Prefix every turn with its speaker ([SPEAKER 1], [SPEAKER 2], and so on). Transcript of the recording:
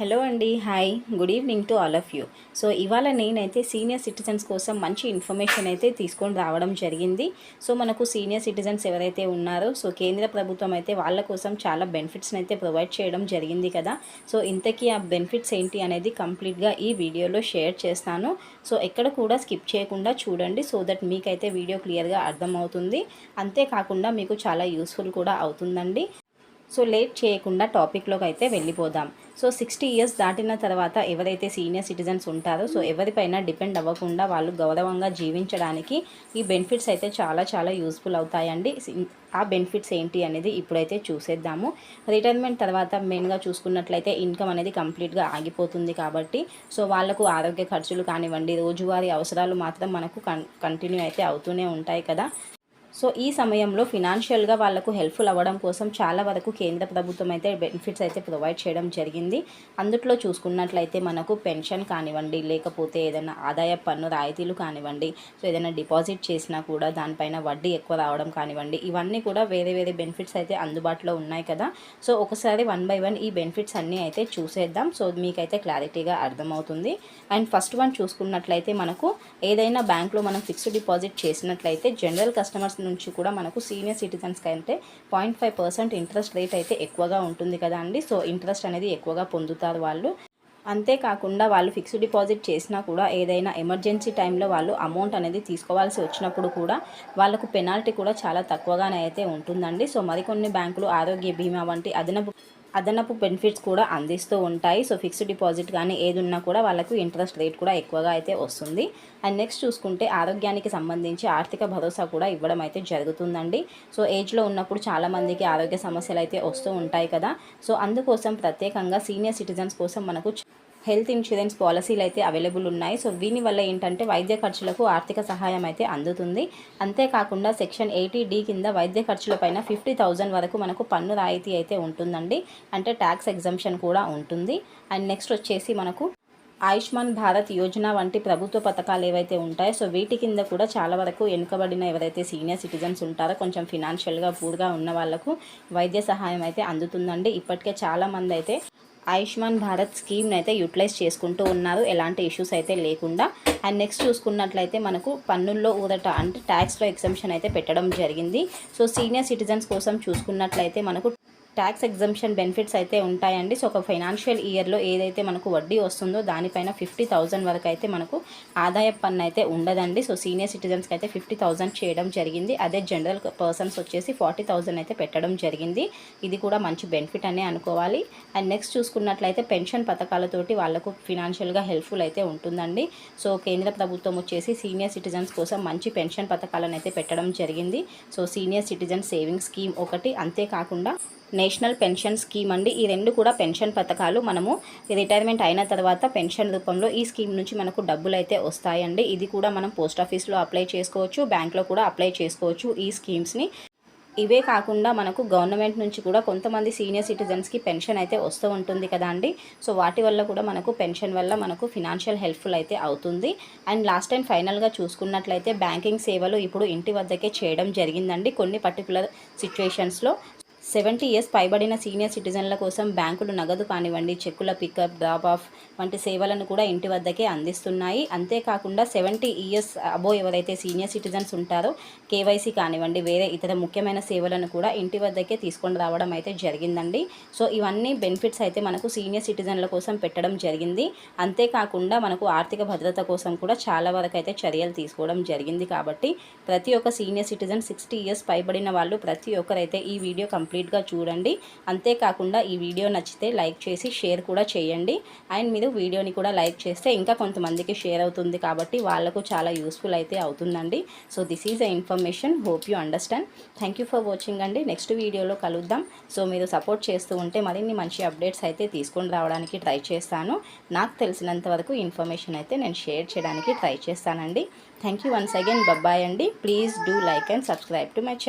[SPEAKER 1] Hello అండి hi. Good evening to all of you. So ఇవాళ నేనైతే సీనియర్ సిటిజన్స్ కోసం మంచి ఇన్ఫర్మేషన్ అయితే తీసుకొని రావడం జరిగింది. సో మనకు సీనియర్ సిటిజన్స్ ఎవరైతే ఉన్నారో సో కేంద్ర ప్రభుత్వం అయితే వాళ్ళ కోసం చాలా బెనిఫిట్స్ని అయితే ప్రొవైడ్ చేయడం జరిగింది కదా. సో ఇంతకీ ఆ బెనిఫిట్స్ ఏంటి అనేది కంప్లీట్గా ఈ వీడియోలో షేర్ చేస్తాను. సో ఎక్కడ కూడా స్కిప్ చేయకుండా చూడండి సో దట్ మీకైతే వీడియో క్లియర్గా అర్థమవుతుంది. అంతేకాకుండా మీకు చాలా యూస్ఫుల్ కూడా అవుతుందండి. సో లేట్ చేయకుండా టాపిక్లోకి అయితే వెళ్ళిపోదాం. సో సిక్స్టీ ఇయర్స్ దాటిన తర్వాత ఎవరైతే సీనియర్ సిటిజన్స్ ఉంటారో సో ఎవరిపైన డిపెండ్ అవ్వకుండా వాళ్ళు గౌరవంగా జీవించడానికి ఈ బెనిఫిట్స్ అయితే చాలా చాలా యూస్ఫుల్ అవుతాయండి. ఆ బెనిఫిట్స్ ఏంటి అనేది ఇప్పుడైతే చూసేద్దాము. రిటైర్మెంట్ తర్వాత మెయిన్గా చూసుకున్నట్లయితే ఇన్కమ్ అనేది కంప్లీట్గా ఆగిపోతుంది కాబట్టి సో వాళ్ళకు ఆరోగ్య ఖర్చులు కానివ్వండి రోజువారీ అవసరాలు మాత్రం మనకు కంటిన్యూ అయితే అవుతూనే ఉంటాయి కదా. సో ఈ సమయంలో ఫినాన్షియల్గా వాళ్ళకు హెల్ప్ఫుల్ అవ్వడం కోసం చాలా వరకు కేంద్ర ప్రభుత్వం అయితే బెనిఫిట్స్ అయితే ప్రొవైడ్ చేయడం జరిగింది. అందుట్లో చూసుకున్నట్లయితే మనకు పెన్షన్ కానివ్వండి లేకపోతే ఏదైనా ఆదాయ పన్ను రాయితీలు కానివ్వండి సో ఏదైనా డిపాజిట్ చేసినా కూడా దానిపైన వడ్డీ ఎక్కువ రావడం కానివ్వండి ఇవన్నీ కూడా వేరే వేరే బెనిఫిట్స్ అయితే అందుబాటులో ఉన్నాయి కదా. సో ఒకసారి వన్ బై వన్ ఈ బెనిఫిట్స్ అన్నీ అయితే చూసేద్దాం. సో మీకైతే క్లారిటీగా అర్థమవుతుంది. అండ్ ఫస్ట్ వన్ చూసుకున్నట్లయితే మనకు ఏదైనా బ్యాంక్లో మనం ఫిక్స్డ్ డిపాజిట్ చేసినట్లయితే జనరల్ కస్టమర్స్ నుంచి కూడా మనకు సీనియర్ సిటిజన్స్ కంటే point five percent interest rate అయితే ఎక్కువగా ఉంటుంది కదా అండి. సో ఇంట్రెస్ట్ అనేది ఎక్కువగా పొందుతారు వాళ్ళు. అంతేకాకుండా వాళ్ళు ఫిక్స్డ్ డిపాజిట్ చేసినా కూడా ఏదైనా ఎమర్జెన్సీ టైంలో వాళ్ళు అమౌంట్ అనేది తీసుకోవాల్సి వచ్చినప్పుడు కూడా వాళ్ళకు పెనాల్టీ కూడా చాలా తక్కువగానే అయితే ఉంటుందండి. సో మరికొన్ని బ్యాంకులు ఆరోగ్య బీమా వంటి అదనపు అదనపు బెనిఫిట్స్ కూడా అందిస్తూ ఉంటాయి. సో ఫిక్స్డ్ డిపాజిట్ కానీ ఏది ఉన్నా కూడా వాళ్ళకు ఇంట్రెస్ట్ రేట్ కూడా ఎక్కువగా అయితే వస్తుంది. అండ్ నెక్స్ట్ చూసుకుంటే ఆరోగ్యానికి సంబంధించి ఆర్థిక భరోసా కూడా ఇవ్వడం అయితే జరుగుతుందండి. సో ఏజ్లో ఉన్నప్పుడు చాలామందికి ఆరోగ్య సమస్యలు అయితే వస్తూ ఉంటాయి కదా. సో అందుకోసం ప్రత్యేకంగా సీనియర్ సిటిజన్స్ కోసం మనకు హెల్త్ ఇన్సూరెన్స్ పాలసీలు అయితే అవైలబుల్ ఉన్నాయి. సో దీని వల్ల ఏంటంటే వైద్య ఖర్చులకు ఆర్థిక సహాయం అయితే అందుతుంది. అంతేకాకుండా సెక్షన్ ఎయిటీ డి కింద వైద్య ఖర్చులపైన ఫిఫ్టీ థౌజండ్ వరకు మనకు పన్ను రాయితీ అయితే ఉంటుందండి. అంటే ట్యాక్స్ ఎగ్జంప్షన్ కూడా ఉంటుంది. అండ్ నెక్స్ట్ వచ్చేసి మనకు ఆయుష్మాన్ భారత్ యోజన వంటి ప్రభుత్వ పథకాలు ఏవైతే ఉంటాయో సో వీటి కింద కూడా చాలా వరకు వెనుకబడిన ఎవరైతే సీనియర్ సిటిజన్స్ ఉంటారో కొంచెం ఫినాన్షియల్గా పూర్గా ఉన్న వాళ్ళకు వైద్య సహాయం అయితే అందుతుందండి. ఇప్పటికే చాలామంది అయితే ఆయుష్మాన్ భారత్ స్కీమ్ని అయితే యూటిలైజ్ చేసుకుంటూ ఉన్నారు. ఎలాంటి ఇష్యూస్ అయితే లేకుండా. అండ్ నెక్స్ట్ చూసుకున్నట్లయితే మనకు పన్నుల్లో ఊదట అంటే ట్యాక్స్లో ఎగ్జంప్షన్ అయితే పెట్టడం జరిగింది. సో సీనియర్ సిటిజన్స్ కోసం చూసుకున్నట్లయితే మనకు ట్యాక్స్ ఎగ్జంప్షన్ బెనిఫిట్స్ అయితే ఉంటాయండి. సో ఒక ఫైనాన్షియల్ ఇయర్లో ఏదైతే మనకు వడ్డీ వస్తుందో దానిపైన ఫిఫ్టీ థౌజండ్ వరకు అయితే మనకు ఆదాయ పన్ను అయితే ఉండదండి. సో సీనియర్ సిటిజన్స్కి అయితే ఫిఫ్టీ థౌజండ్ చేయడం జరిగింది. అదే జనరల్ పర్సన్స్ వచ్చేసి ఫార్టీ థౌజండ్ అయితే పెట్టడం జరిగింది. ఇది కూడా మంచి బెనిఫిట్ అనే అనుకోవాలి. అండ్ నెక్స్ట్ చూసుకున్నట్లయితే పెన్షన్ పథకాలతోటి వాళ్ళకు ఫినాన్షియల్గా హెల్ప్ఫుల్ అయితే ఉంటుందండి. సో కేంద్ర ప్రభుత్వం వచ్చేసి సీనియర్ సిటిజన్స్ కోసం మంచి పెన్షన్ పథకాలను అయితే పెట్టడం జరిగింది. So senior citizen saving scheme ఒకటి అంతేకాకుండా నేషనల్ పెన్షన్ స్కీమ్ అండి. ఈ రెండు కూడా పెన్షన్ పథకాలు మనము రిటైర్మెంట్ అయిన తర్వాత పెన్షన్ రూపంలో ఈ స్కీమ్ నుంచి మనకు డబ్బులు అయితే వస్తాయండి. ఇది కూడా మనం పోస్ట్ ఆఫీస్లో అప్లై చేసుకోవచ్చు బ్యాంక్లో కూడా అప్లై చేసుకోవచ్చు ఈ స్కీమ్స్ని. ఇవే కాకుండా మనకు గవర్నమెంట్ నుంచి కూడా కొంతమంది సీనియర్ సిటిజన్స్కి పెన్షన్ అయితే వస్తూ ఉంటుంది కదా అండి. సో వాటి వల్ల కూడా మనకు పెన్షన్ వల్ల మనకు ఫినాన్షియల్ హెల్ప్ఫుల్ అయితే అవుతుంది. అండ్ లాస్ట్ టైం ఫైనల్గా చూసుకున్నట్లయితే బ్యాంకింగ్ సేవలు ఇప్పుడు ఇంటి వద్దకే చేయడం జరిగిందండి కొన్ని పర్టికులర్ సిచ్యువేషన్స్లో సెవెంటీ ఇయర్స్ పైబడిన సీనియర్ సిటిజన్ల కోసం బ్యాంకులు నగదు కానివ్వండి చెక్కుల పికప్ డ్రాప్ ఆఫ్ వంటి సేవలను కూడా ఇంటి వద్దకే అందిస్తున్నాయి. అంతేకాకుండా సెవెంటీ ఇయర్స్ అబో ఎవరైతే సీనియర్ సిటిజన్స్ ఉంటారో కేవైసీ కానివ్వండి వేరే ఇతర ముఖ్యమైన సేవలను కూడా ఇంటి వద్దకే తీసుకొని రావడం అయితే జరిగిందండి. సో ఇవన్నీ బెనిఫిట్స్ అయితే మనకు సీనియర్ సిటిజన్ల కోసం పెట్టడం జరిగింది. అంతేకాకుండా మనకు ఆర్థిక భద్రత కోసం కూడా చాలా వరకు అయితే చర్యలు తీసుకోవడం జరిగింది. కాబట్టి ప్రతి ఒక్క సీనియర్ సిటిజన్ సిక్స్టీ ఇయర్స్ పైబడిన వాళ్ళు ప్రతి ఒక్కరైతే ఈ వీడియో కంప్లీట్ కంప్లీట్గా చూడండి. అంతేకాకుండా ఈ వీడియో నచ్చితే లైక్ చేసి షేర్ కూడా చేయండి. అండ్ మీరు వీడియోని కూడా లైక్ చేస్తే ఇంకా కొంతమందికి షేర్ అవుతుంది కాబట్టి వాళ్ళకు చాలా యూస్ఫుల్ అయితే అవుతుందండి. So this is a information hope you understand thank you for watching అండి. నెక్స్ట్ వీడియోలో కలుద్దాం. సో మీరు సపోర్ట్ చేస్తూ ఉంటే మరిన్ని మంచి అప్డేట్స్ అయితే తీసుకొని రావడానికి ట్రై చేస్తాను. నాకు తెలిసినంత వరకు ఇన్ఫర్మేషన్ అయితే నేను షేర్ చేయడానికి ట్రై చేస్తానండి. Thank you once again bye bye అండి. Please do like and subscribe to my